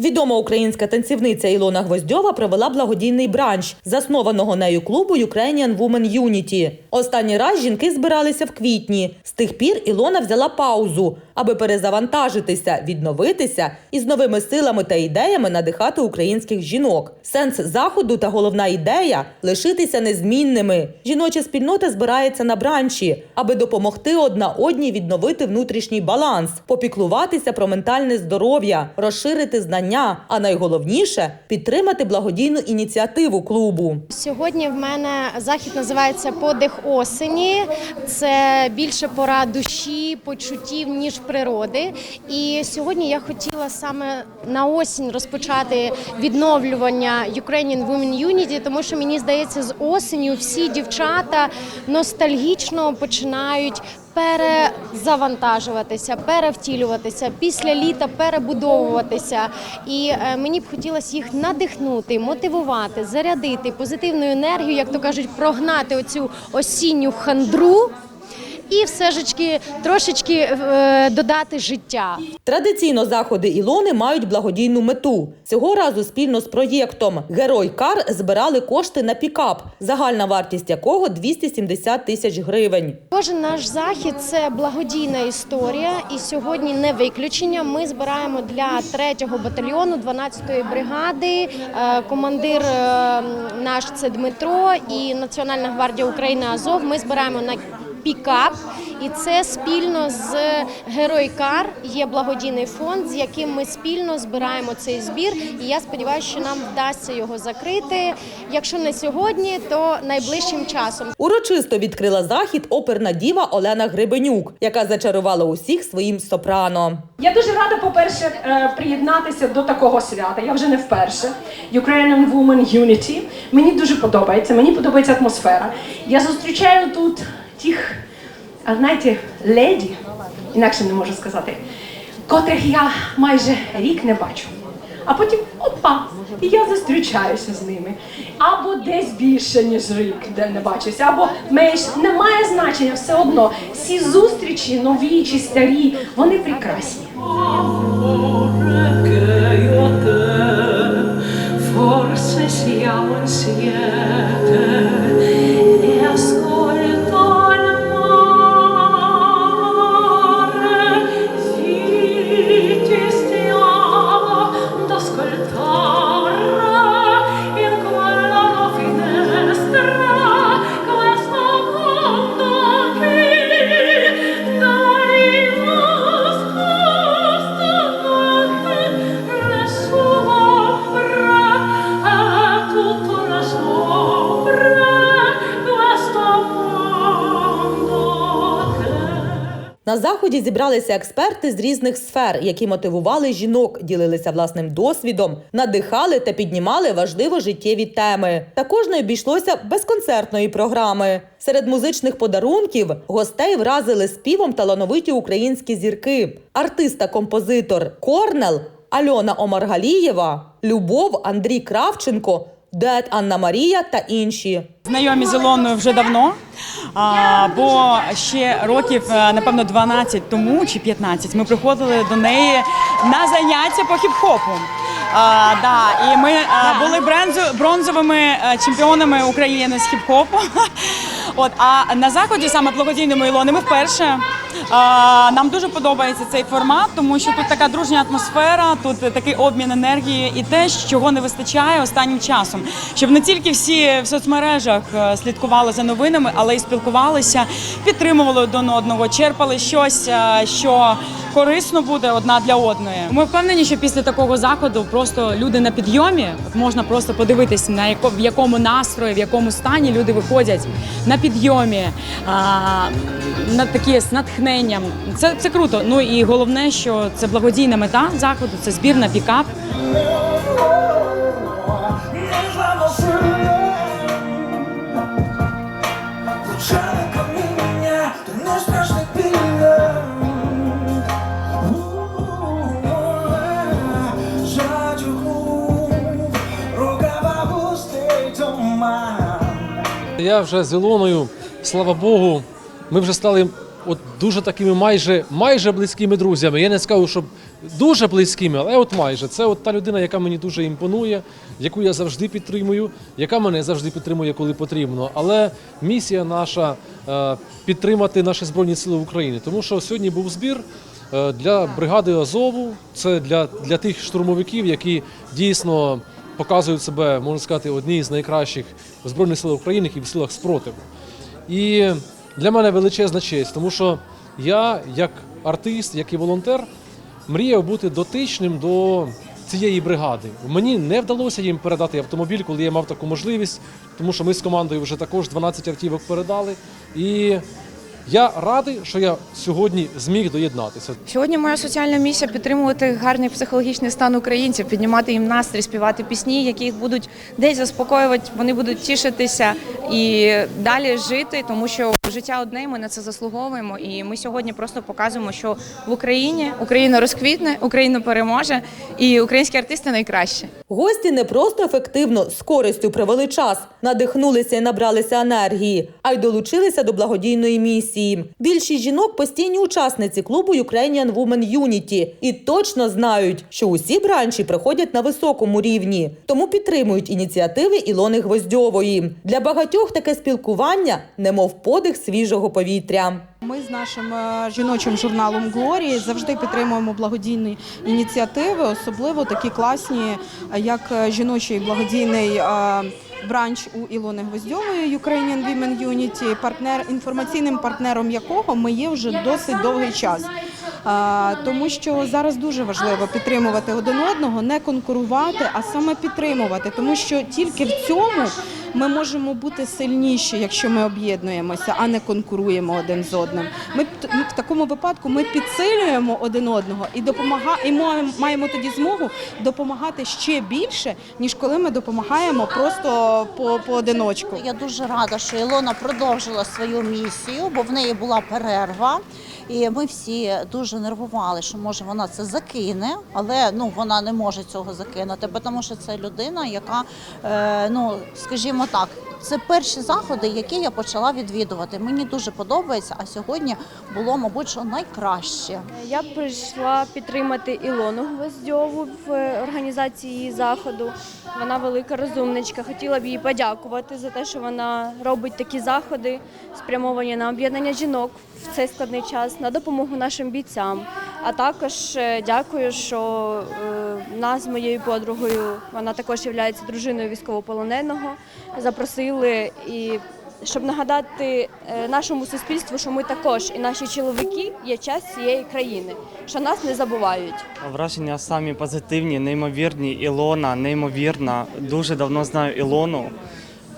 Відома українська танцівниця Ілона Гвоздьова провела благодійний бранч, заснованого нею клубу Ukrainian Women Unity. Останній раз жінки збиралися в квітні. З тих пір Ілона взяла паузу, аби перезавантажитися, відновитися і з новими силами та ідеями надихати українських жінок. Сенс заходу та головна ідея лишитися незмінними. Жіноча спільнота збирається на бранчі, аби допомогти одна одній відновити внутрішній баланс, попіклуватися про ментальне здоров'я, розширити знання, а найголовніше підтримати благодійну ініціативу клубу. Сьогодні в мене захід називається Подих осені. Це більше пора душі, почуттів ніж природи. І сьогодні я хотіла саме на осінь розпочати відновлювання Ukrainian Women Unity, тому що мені здається, з осенью всі дівчата ностальгічно починають. Перезавантажуватися, перевтілюватися після літа, перебудовуватися, і е, мені б хотілося їх надихнути, мотивувати, зарядити позитивною енергією, як то кажуть, прогнати оцю осінню хандру і все жечки трошечки е, додати життя. Традиційно заходи Ілони мають благодійну мету. Цього разу спільно з проєктом Герой Кар збирали кошти на пікап, загальна вартість якого 270 тисяч гривень. Кожен наш захід це благодійна історія, і сьогодні не виключення. Ми збираємо для 3-го батальйону 12-ї бригади. Е, Командир е, наш це Дмитро і Національна гвардія України Азов. Ми збираємо на пікап, і це спільно з Геройкар є благодійний фонд, з яким ми спільно збираємо цей збір. І я сподіваюся, що нам вдасться його закрити. Якщо не сьогодні, то найближчим часом. Урочисто відкрила захід оперна діва Олена Гребенюк, яка зачарувала усіх своїм сопрано. Я дуже рада, по-перше, е, приєднатися до такого свята. Я вже не вперше. Ukrainian Women Unity. Мені дуже подобається. Мені подобається атмосфера. Я зустрічаю тут тих, а, знаєте, леді, інакше не можу сказати, котрих я майже рік не бачу. А потім опа, і я зустрічаюся з ними. Або десь більше, ніж рік, де не бачуся, або менш немає значення все одно. Всі зустрічі, нові чи старі, вони прекрасні. forse siamo insieme На заході зібралися експерти з різних сфер, які мотивували жінок, ділилися власним досвідом, надихали та піднімали важливо життєві теми. Також не обійшлося без концертної програми. Серед музичних подарунків гостей вразили співом талановиті українські зірки, артиста-композитор Корнел, Альона Омаргалієва, Любов, Андрій Кравченко, Дует Анна Марія та інші. Знайомі з Ілоною вже давно, а, бо ще років, е, напевно, 12 тому чи 15 ми приходили до неї на заняття по хіп-хопу. А, да, і ми е, були брензу- бронзовими е, чемпіонами України з хіп-хопу. От, а на заході, саме благодійному Ілони, ми вперше. Нам дуже подобається цей формат, тому що тут така дружня атмосфера, тут такий обмін енергії і те, чого не вистачає останнім часом, щоб не тільки всі в соцмережах е, слідкували за новинами, але й спілкувалися, підтримували один одного, черпали щось, е, що корисно буде одна для одної. Ми впевнені, що після такого заходу просто люди на підйомі можна просто подивитись на яко, в якому настрої, в якому стані люди виходять на підйомі, на такі з натхненням. Це, це круто. Ну і головне, що це благодійна мета заходу, це збір на пікап. Я вже з Ілоною, слава Богу, ми вже стали от дуже такими майже, майже близькими друзями. Я не скажу, щоб дуже близькими, але от майже. Це от та людина, яка мені дуже імпонує, яку я завжди підтримую, яка мене завжди підтримує, коли потрібно. Але місія наша е, підтримати наші збройні сили України, тому що сьогодні був збір. е, Для бригади Азову це для, для тих штурмовиків, які дійсно показують себе, можна сказати, одні з найкращих в Збройних силах України і в силах спротиву. І для мене величезна честь, тому що я, як артист, як і волонтер, мріяв бути дотичним до цієї бригади. Мені не вдалося їм передати автомобіль, коли я мав таку можливість, тому що ми з командою вже також 12 автівок передали. І я радий, що я сьогодні зміг доєднатися. Сьогодні моя соціальна місія підтримувати гарний психологічний стан українців, піднімати їм настрій, співати пісні, які їх будуть десь заспокоювати, вони будуть тішитися і далі жити, тому що життя одне, ми на це заслуговуємо. І ми сьогодні просто показуємо, що в Україні Україна розквітне, Україна переможе, і українські артисти найкращі. Гості не просто ефективно з користю провели час, надихнулися і набралися енергії, а й долучилися до благодійної місії. Більшість жінок постійні учасниці клубу Ukrainian Women Unity і точно знають, що усі бранчі приходять на високому рівні, тому підтримують ініціативи Ілони Гвоздьової. Для багатьох таке спілкування немов подих свіжого повітря. Ми з нашим е, жіночим журналом Глорії завжди підтримуємо благодійні ініціативи, особливо такі класні, е, як е, жіночий благодійний бранч у Ілони Гвоздьової Ukrainian Women Unity, партнер інформаційним партнером якого ми є вже досить довгий час. Тому що зараз дуже важливо підтримувати один одного, не конкурувати, а саме підтримувати, тому що тільки в цьому ми можемо бути сильніші, якщо ми об'єднуємося, а не конкуруємо один з одним. Ми в такому випадку ми підсилюємо один одного і допомага, і маємо тоді змогу допомагати ще більше, ніж коли ми допомагаємо просто по поодиночку. Я дуже рада, що Ілона продовжила свою місію, бо в неї була перерва. І ми всі дуже нервували, що може вона це закине, але ну вона не може цього закинути, бо тому що це людина, яка е, ну скажімо так, це перші заходи, які я почала відвідувати. Мені дуже подобається. А сьогодні було, мабуть, що найкраще. Я прийшла підтримати Ілону Гвоздьову в організації заходу. Вона велика розумничка. Хотіла б їй подякувати за те, що вона робить такі заходи, спрямовані на об'єднання жінок в цей складний час, на допомогу нашим бійцям. А також е, дякую, що е, нас з моєю подругою, вона також є дружиною військовополоненого, запросили і щоб нагадати е, нашому суспільству, що ми також і наші чоловіки є часть цієї країни, що нас не забувають. Враження самі позитивні, неймовірні. Ілона, неймовірна. Дуже давно знаю Ілону.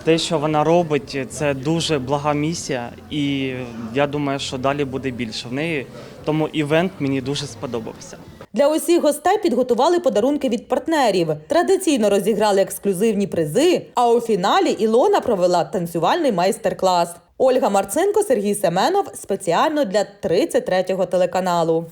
Те, що вона робить, це дуже блага місія, і я думаю, що далі буде більше в неї. Тому івент мені дуже сподобався. Для усіх гостей підготували подарунки від партнерів. Традиційно розіграли ексклюзивні призи. А у фіналі Ілона провела танцювальний майстер-клас. Ольга Марцинко, Сергій Семенов спеціально для 33-го телеканалу.